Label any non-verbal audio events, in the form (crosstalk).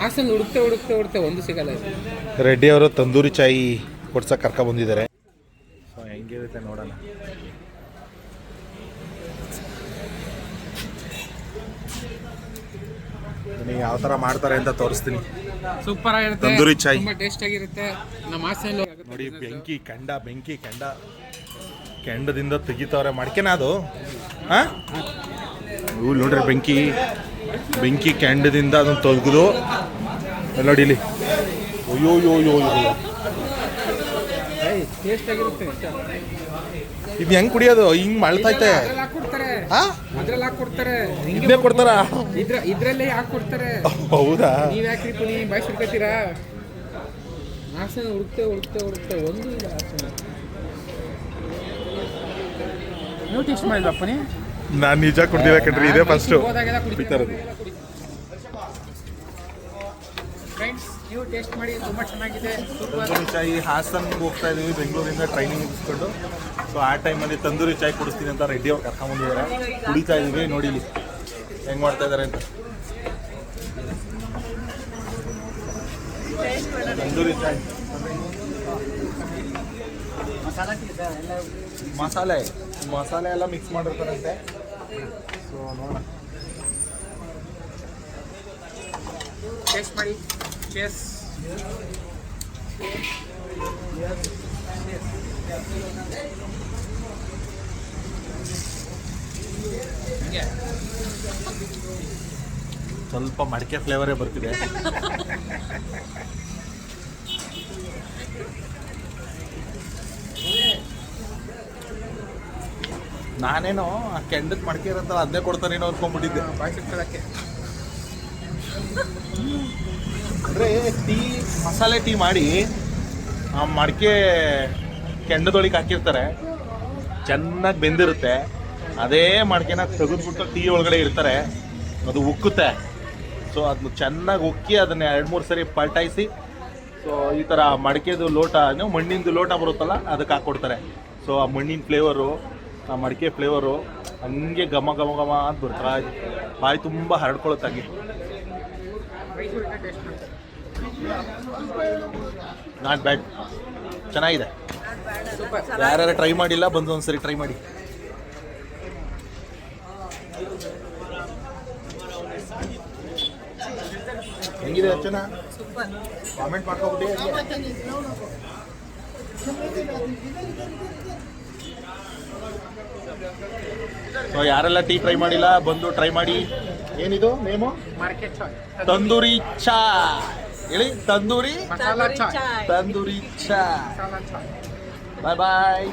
ಹಾಸನ ಹುಡುಕ್ತಾ ಹುಡುಕ್ತಾ ಹುಡುಕ್ತಾ ಒಂದು ಸಿಗಲ್ಲ ಇದು. ರೆಡ್ಡಿ ಅವರು ತಂದೂರಿ ಚಾಯಿ ಕೊಡ್ಸಕ್ಕೆ ಕರ್ಕ ಬಂದಿದ್ದಾರೆ. ಸೊ ಹೆಂಗಿರುತ್ತೆ ನೋಡೋಣ. ನೀವು ಯಾವ ಥರ ಮಾಡ್ತಾರೆ ಅಂತ ತೋರಿಸ್ತೀನಿ. ಸೂಪರ್ ಆಗಿರುತ್ತೆ ತಂದೂರಿ ಚಾಯ್. ತುಂಬಾ ಟೇಸ್ಟ್ ಆಗಿರುತ್ತೆ. ನಮ್ಮ ಹಾಸನಲ್ಲಿ ನೋಡಿ ಬೆಂಕಿ ಕೆಂಡ ಬೆಂಕಿ ಕೆಂಡ. ಕೆಂಡದಿಂದ ತೆಗಿತಾವ್ರೆ. ಮಡ್ಕೆನ ಅದು? ಹಾ? ನೋಡ್ರಿ ಬೆಂಕಿ. ಬೆಂಕಿ ಕ್ಯಾಂಡದಿಂದ ಅದನ್ನು ತೆಗೆದು ಎಲ್ಲ ಇಲ್ಲಿ. ಅಯ್ಯೋ ಯೋ ಯೋ ಯೋ ಇದು ಹೆಂಗ್ ಕುಡಿಯೋದು? ಹಿಂಗ್ ಮಳ್ತೈತೆ. ಇದನ್ನೇ ಕೊಡ್ತಾರ ಇದ್ರ ಇದ್ರಲ್ಲೇ ಕೊಡ್ತಾರೆ? ಹೌದಾ? ನೀವ್ ಯಾಕ್ರಿ ಪುನಿ ಬಾಯ್ ಹುಡುಕ್ತೆ ಒಂದು ಇಲ್ಲ ಆಸನ ನೀವು ಟೇಸ್ಟ್ ಮಾಡಿದ್ರಪ್ಪ ನಾನ್ ನಿಜ ಕುಡ್ದಿಲ್ಲ ಕಣ್ರಿ ಇದೇ ಫಸ್ಟ್ ಹೋದಾಗೆಲ್ಲ ಕುಡಿತಾ ಇರೋದು. ಫ್ರೆಂಡ್ಸ್ ನೀವು ಟೇಸ್ಟ್ ಮಾಡಿ ತುಂಬಾ ಚೆನ್ನಾಗಿದೆ ಸೂಪರ್ ತಂದೂರಿ ಚಾಯ್ ಹಾಸನ್ಗೆ ಹೋಗ್ತಾ ಇದೀವಿ ಬೆಂಗಳೂರಿಂದ ಟ್ರೈನಿಂಗ್ ಮುಗಿಸ್ಕೊಂಡು. ಸೊ ಆ ಟೈಮಲ್ಲಿ ತಂದೂರಿ ಚಾಯ್ ಕುಡಿಸ್ತೀನಿ ಅಂತ ರೆಡ್ಡಿ ಅವ್ರು ಕರ್ಕೊಂಬಂದಿದ್ದಾರೆ. ಕುಡಿತಾ ಇದೀವಿ ನೋಡಿ ಹೆಂಗೆ ಹೆಂಗ್ ಮಾಡ್ತಾ ಇದಾರೆ ಅಂತ. ತಂದೂರಿ ಚಾಯ್. ಮಸಾಲೆ. ಮಸಾಲೆ ಎಲ್ಲ ಮಿಕ್ಸ್ ಮಾಡಿರ್ತಾರಂತೆ. ಸೊ ನೋಡೋಣ ಟೇಸ್ಟ್ ಮಾಡಿ ಚೇಸ್ ಸ್ವಲ್ಪ ಮಡಿಕೆ ಫ್ಲೇವರೇ ಬರ್ತಿದೆ. (laughs) ನಾನೇನೋ ಆ ಕೆಂಡದ ಮಡಿಕೆ ಇರುತ್ತಲ್ಲ ಅದನ್ನೇ ಕೊಡ್ತಾನೇನೋ ಅನ್ಕೊಂಡ್ಬಿಟ್ಟಿದ್ದೆ. ಅಂದ್ರೆ ಅಂದರೆ ಟೀ ಮಸಾಲೆ ಟೀ ಮಾಡಿ ಆ ಮಡಕೆ ಕೆಂಡದೊಳಗೆ ಹಾಕಿರ್ತಾರೆ. ಚೆನ್ನಾಗಿ ಬೆಂದಿರುತ್ತೆ. ಅದೇ ಮಡಕೆನ ತೆಗೆದ್ಬಿಟ್ಟು ಟೀ ಒಳಗಡೆ ಇರ್ತಾರೆ. ಅದು ಉಕ್ಕುತ್ತೆ. ಸೊ ಅದನ್ನ ಚೆನ್ನಾಗಿ ಉಕ್ಕಿ ಅದನ್ನ ಎರಡು ಮೂರು ಸರಿ ಪಲ್ಟಾಯಿಸಿ ಸೊ ಈ ಥರ ಮಡಕೆದು ಲೋಟ ಮಣ್ಣಿಂದು ಲೋಟ ಬರುತ್ತಲ್ಲ ಅದಕ್ಕೆ ಹಾಕ್ಕೊಡ್ತಾರೆ ಸೊ ಆ ಮಣ್ಣಿನ ಫ್ಲೇವರು ಆ ಮಡಿಕೆ ಫ್ಲೇವರು ಹಂಗೆ ಘಮ ಘಮ ಘಮ ಅಂತ ಬರ್ತಾ. ಬಾಯಿ ತುಂಬ ಹರಡ್ಕೊಳತ್ತಾಗಿ ನಾಟ್ ಬ್ಯಾಡ್. ಚೆನ್ನಾಗಿದೆ. ಯಾರ್ಯಾರು ಟ್ರೈ ಮಾಡಿಲ್ಲ, ಬಂದು ಒಂದ್ಸರಿ ಟ್ರೈ ಮಾಡಿ. ಹೆಂಗಿದೆ ಅರ್ಚನಾ? ಕಾಮೆಂಟ್ ಮಾಡ್ಕೊಬಿಟ್ಟು ಸೊ ಯಾರೆಲ್ಲ ಟೀ ಟ್ರೈ ಮಾಡಿಲ್ಲ ಬಂದು ಟ್ರೈ ಮಾಡಿ. ಏನಿದು ನೇಮು? ತಂದೂರಿ ಚಾ. ಹೇಳಿ ತಂದೂರಿ? ತಂದೂರಿ ಚಾ. ಬಾಯ್ ಬಾಯ್